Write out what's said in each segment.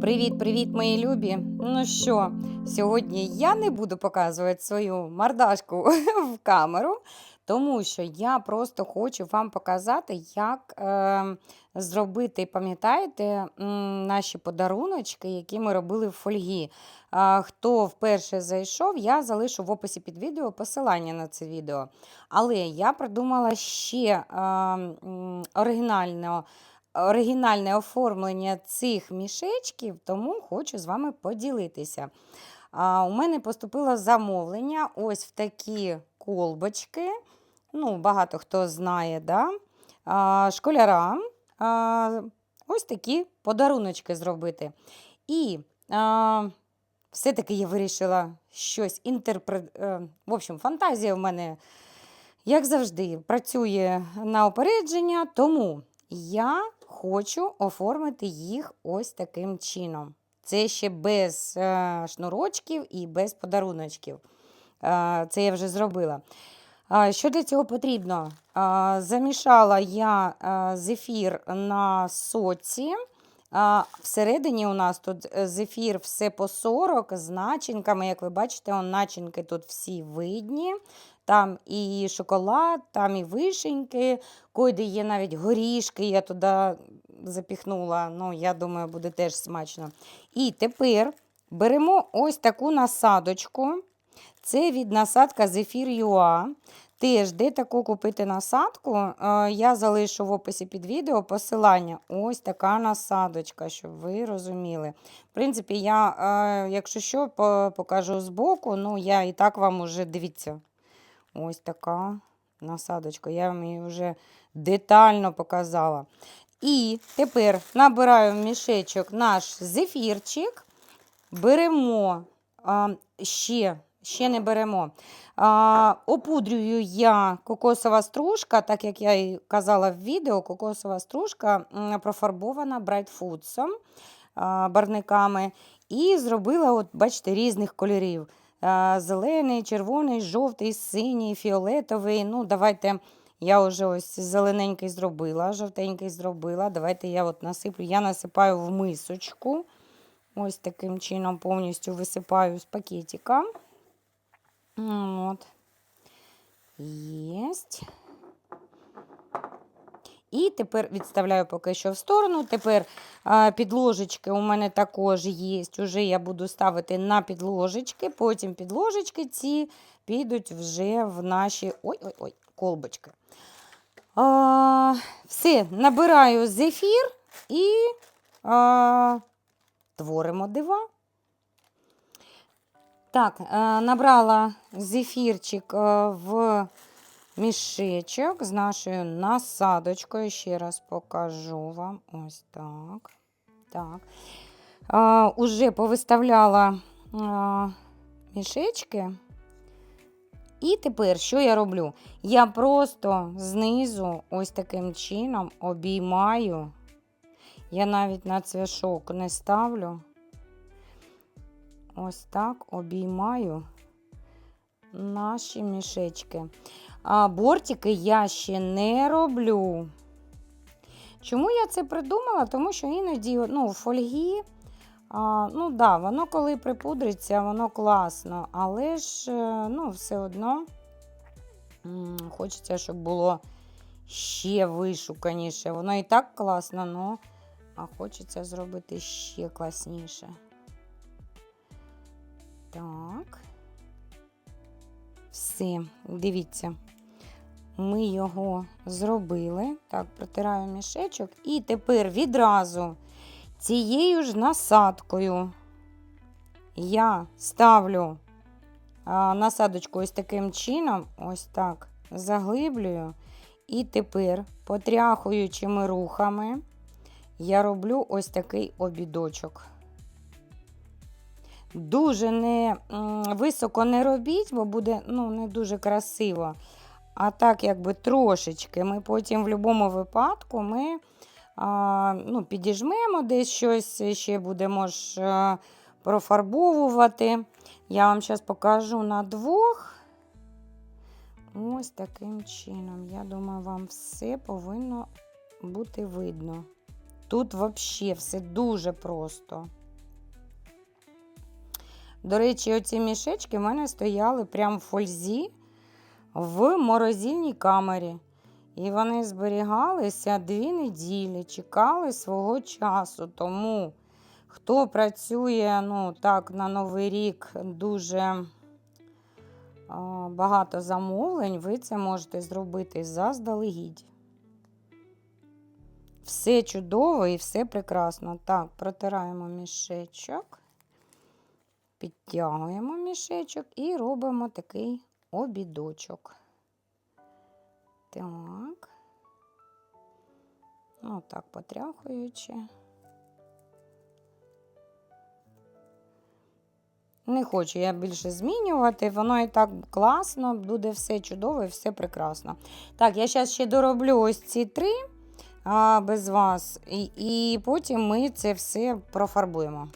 Привіт-привіт, мої любі! Ну що, сьогодні я не буду показувати свою мордашку в камеру, тому що я просто хочу вам показати, як е, зробити, пам'ятаєте, наші подаруночки, які ми робили в фольгі. А, хто вперше зайшов, я залишу в описі під відео посилання на це відео. Але я придумала ще е, оригінально оригінальне оформлення цих мішечків, тому хочу з вами поділитися. А, У мене поступило замовлення ось в такі колбочки. Ну, Багато хто знає, да? а, школярам а, ось такі подаруночки зробити. І а, все-таки я вирішила щось інтерпретувати. В общем, фантазія в мене, як завжди, працює на опередження, тому я хочу оформити їх ось таким чином. Це ще без е, шнурочків і без подаруночків. Е, це я вже зробила. Е, що для цього потрібно? Е, замішала я е, зефір на соці. А всередині у нас тут е, зефір все по 40 з начинками. Як ви бачите, он начинки тут всі видні. Там і шоколад, там і вишеньки, койде є навіть горішки, я туди запіхнула. Ну, я думаю, буде теж смачно. І тепер беремо ось таку насадочку. Це від насадка Зефір Юа. Теж, де таку купити насадку, е, я залишу в описі під відео посилання. Ось така насадочка, щоб ви розуміли. В принципі, я, е, якщо що, покажу збоку, ну я і так вам уже дивіться. Ось така насадочка. Я вам її вже детально показала. І тепер набираю в мішечок наш зефірчик, беремо ще, ще не беремо. А, опудрюю я кокосова стружка, так як я і казала в відео, кокосова стружка профарбована брайтфудсом, барниками. І зробила, от, бачите, різних кольорів. Зелений, червоний, жовтий, синій, фіолетовий. Ну, давайте я вже ось зелененький зробила, жовтенький зробила. Давайте я от насиплю. Я насипаю в мисочку. Ось таким чином повністю висипаю з пакетика. От. Єсть. І тепер відставляю поки що в сторону. Тепер а, підложечки у мене також є. Уже я буду ставити на підложечки. Потім підложечки ці підуть вже в наші ой-ой-ой, колбочки. А, все, набираю зефір і а, творимо дива. Так, е, набрала зефірчик е, в мішечок з нашою насадочкою. Ще раз покажу вам. Ось так. так. А, уже повиставляла мішечки. І тепер, що я роблю? Я просто знизу ось таким чином обіймаю. Я навіть на цвяшок не ставлю. Ось так обіймаю наші мішечки. А бортики я ще не роблю. Чому я це придумала? Тому що іноді ну, в фольгі, а, ну да, воно коли припудриться, воно класно, але ж е, ну, все одно м, хочеться, щоб було ще вишуканіше. Воно і так класно, но, а хочеться зробити ще класніше. Так. Все, дивіться, ми його зробили. Так, протираю мішечок. І тепер відразу цією ж насадкою я ставлю насадочку ось таким чином, ось так, заглиблюю. І тепер, потряхуючими рухами, я роблю ось такий обідочок. Дуже не високо не робіть, бо буде ну, не дуже красиво. А так, якби трошечки. Ми потім в будь-якому випадку ми а, ну, підіжмемо десь щось, ще будемо ж а, профарбовувати. Я вам зараз покажу на двох. Ось таким чином. Я думаю, вам все повинно бути видно. Тут взагалі все дуже просто. До речі, оці мішечки в мене стояли прямо в фользі в морозильній камері. І вони зберігалися дві неділі, чекали свого часу. Тому хто працює ну, так, на Новий рік дуже багато замовлень, ви це можете зробити заздалегідь. Все чудово і все прекрасно. Так, протираємо мішечок, підтягуємо мішечок і робимо такий обідочок. Так. Отак потряхуючи. Не хочу я більше змінювати, воно і так класно, буде все чудово і все прекрасно. Так, я зараз ще дороблю ось ці три а, без вас, і, і потім ми це все профарбуємо.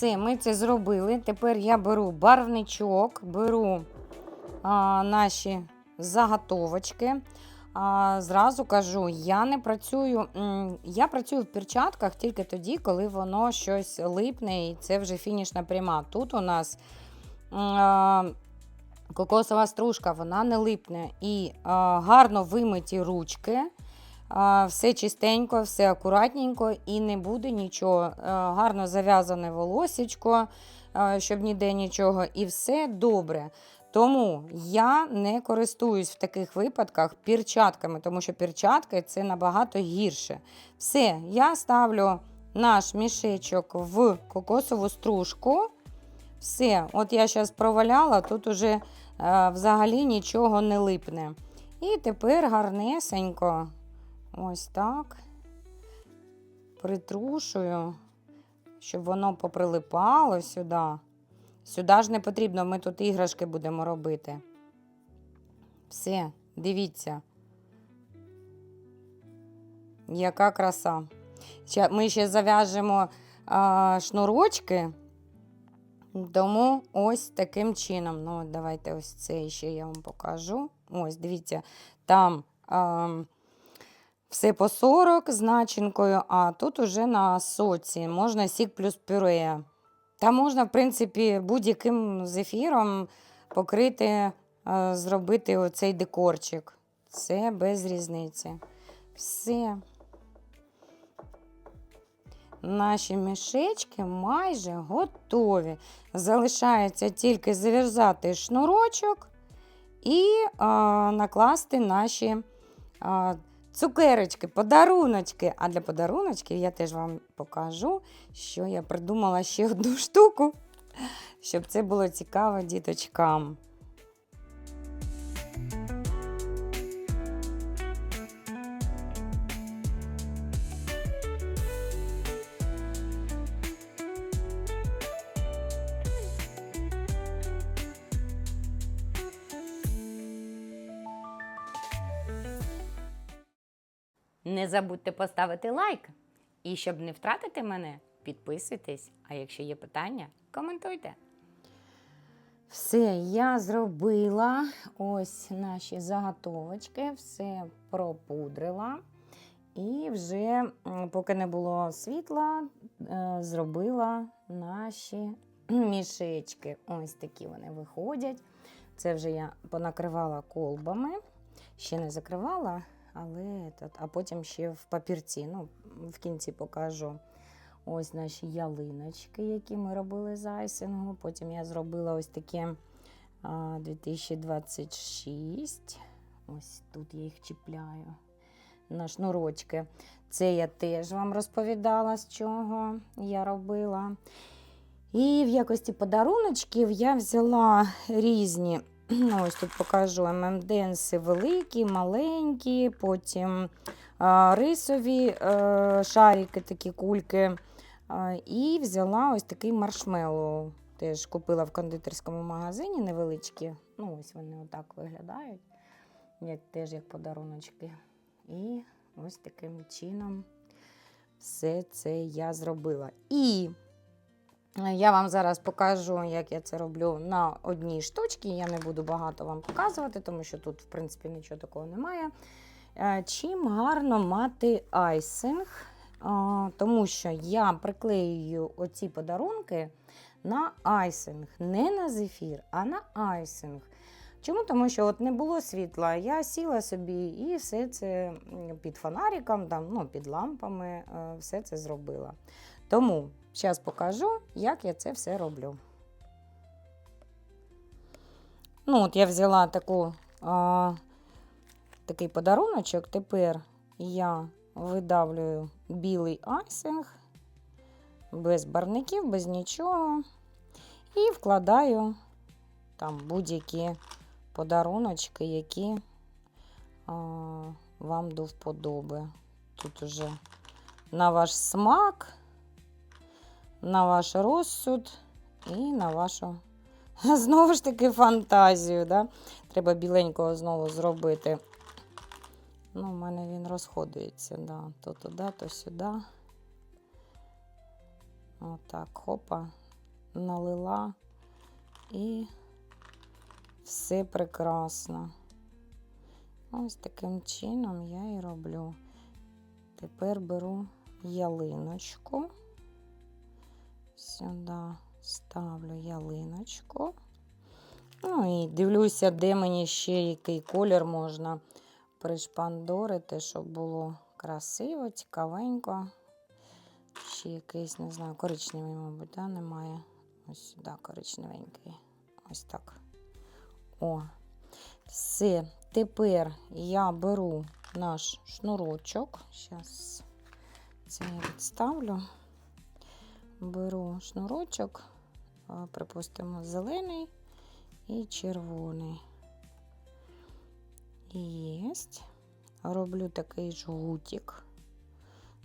Все, ми це зробили. Тепер я беру барвничок, беру а, наші заготовочки. А, зразу кажу, я не працюю. Я працюю в перчатках тільки тоді, коли воно щось липне, і це вже фінішна пряма. Тут у нас а, кокосова стружка, вона не липне. І а, гарно вимиті ручки. Все чистенько, все акуратненько і не буде нічого. Гарно зав'язане волосечко, а, щоб ніде нічого, і все добре. Тому я не користуюсь в таких випадках перчатками, тому що перчатки це набагато гірше. Все, я ставлю наш мішечок в кокосову стружку. Все, от я зараз проваляла, тут уже е, взагалі нічого не липне. І тепер гарнесенько, ось так, притрушую, щоб воно поприлипало сюди. Сюди ж не потрібно, ми тут іграшки будемо робити. Все, дивіться. Яка краса. Ми ще зав'яжемо шнурочки, тому ось таким чином. Ну, давайте ось це ще я вам покажу. Ось, дивіться, там а, все по 40 з начинкою, а тут уже на соці можна сік плюс пюре. Та можна, в принципі, будь-яким зефіром покрити, е, зробити оцей декорчик. Це без різниці. Все. Наші мішечки майже готові. Залишається тільки зав'язати шнурочок і а, накласти наші а, цукерочки, подаруночки. А для подаруночків я теж вам покажу, що я придумала ще одну штуку, щоб це було цікаво діточкам. Не забудьте поставити лайк. І щоб не втратити мене, підписуйтесь. А якщо є питання, коментуйте. Все, я зробила ось наші заготовочки, все пропудрила. І вже, поки не було світла, е, зробила наші мішечки. Ось такі вони виходять. Це вже я понакривала колбами. Ще не закривала, але а потім ще в папірці. Ну, в кінці покажу. Ось наші ялиночки, які ми робили з айсингу. Потім я зробила ось такі а, 2026. Ось тут я їх чіпляю на шнурочки. Це я теж вам розповідала, з чого я робила. І в якості подаруночків я взяла різні Ось тут покажу ММДенси великі, маленькі, потім рисові е, шарики, такі кульки. А, і взяла ось такий маршмеллоу. Теж купила в кондитерському магазині невеличкі. Ну, ось вони отак виглядають, як, теж як подаруночки. І ось таким чином все це я зробила. І я вам зараз покажу, як я це роблю на одній штучці. Я не буду багато вам показувати, тому що тут, в принципі, нічого такого немає. Е, Чим гарно мати айсинг, тому що я приклеюю оці подарунки на айсинг, не на зефір, а на айсинг. Чому? Тому що от не було світла, я сіла собі і все це під фонариком, там, ну, під лампами, е, все це зробила. Тому зараз покажу, як я це все роблю. Ну, от я взяла таку, а, такий подаруночок. Тепер я видавлюю білий айсинг без барників, без нічого. І вкладаю там будь-які подаруночки, які а, вам до вподоби. Тут уже на ваш смак, на ваш розсуд і на вашу знову ж таки фантазію. Да? Треба біленького знову зробити. Ну, у мене він розходується, да. то туди, то сюди. Отак, хопа, налила і все прекрасно. Ось таким чином я і роблю. Тепер беру ялиночку. Сюди ставлю ялиночку. Ну і дивлюся, де мені ще який колір можна пришпандорити, щоб було красиво, цікавенько. Ще якийсь, не знаю, коричневий, мабуть, да, немає. Ось сюди коричневенький. Ось так. О, все. Тепер я беру наш шнурочок. Зараз це я відставлю. Беру шнурочок, припустимо, зелений і червоний. Єсть. Роблю такий жгутик.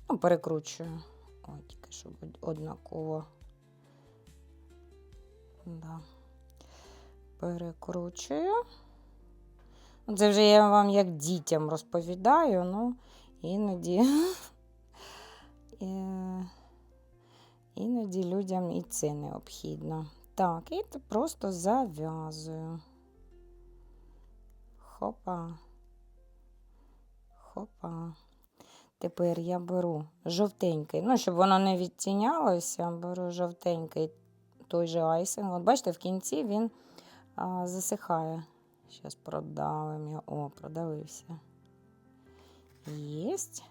Ну, перекручую. О, тільки щоб однаково. Да. Перекручую. Це вже я вам як дітям розповідаю, ну іноді. Іноді людям і це необхідно. Так, і просто зав'язую. Хопа. Хопа. Тепер я беру жовтенький, ну, щоб воно не відтінялося, беру жовтенький той же айсинг. От бачите, в кінці він а, засихає. Зараз продавимо його. О, продавився. Єсть.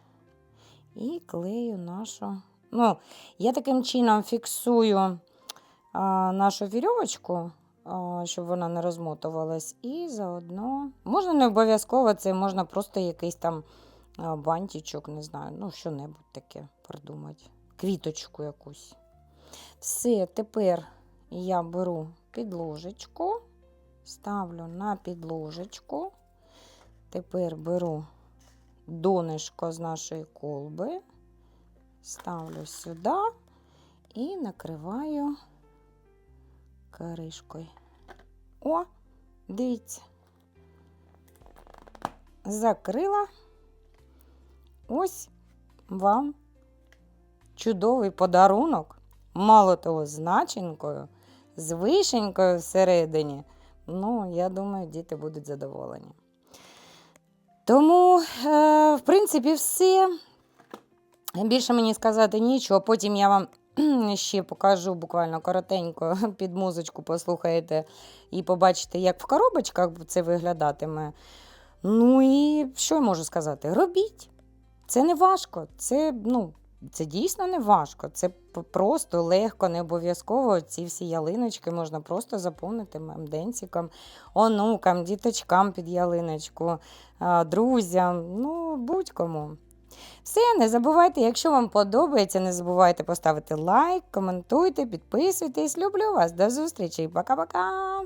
І клею нашу. Ну, я таким чином фіксую а, нашу вірьовочку, а, щоб вона не розмотувалась. І заодно можна не обов'язково, це можна просто якийсь там бантичок, не знаю, ну, що-небудь таке придумати. Квіточку якусь. Все, тепер я беру підложечку, ставлю на підложечку. Тепер беру донышко з нашої колби, ставлю сюди і накриваю кришкою. О, дивіться. Закрила. Ось вам чудовий подарунок, мало того, з начинкою, з вишенькою всередині. Ну, я думаю, діти будуть задоволені. Тому, е, в принципі, все. Більше мені сказати нічого. Потім я вам ще покажу буквально коротенько під музичку, послухаєте і побачите, як в коробочках це виглядатиме. Ну і що я можу сказати? Робіть. Це не важко. Це, ну, це дійсно не важко. Це просто легко, не обов'язково. Ці всі ялиночки можна просто заповнити мемденціком, онукам, діточкам під ялиночку, друзям, ну, будь-кому. Все, не забувайте, якщо вам подобається, не забувайте поставити лайк, коментуйте, підписуйтесь. Люблю вас. До зустрічі. Пока-пока.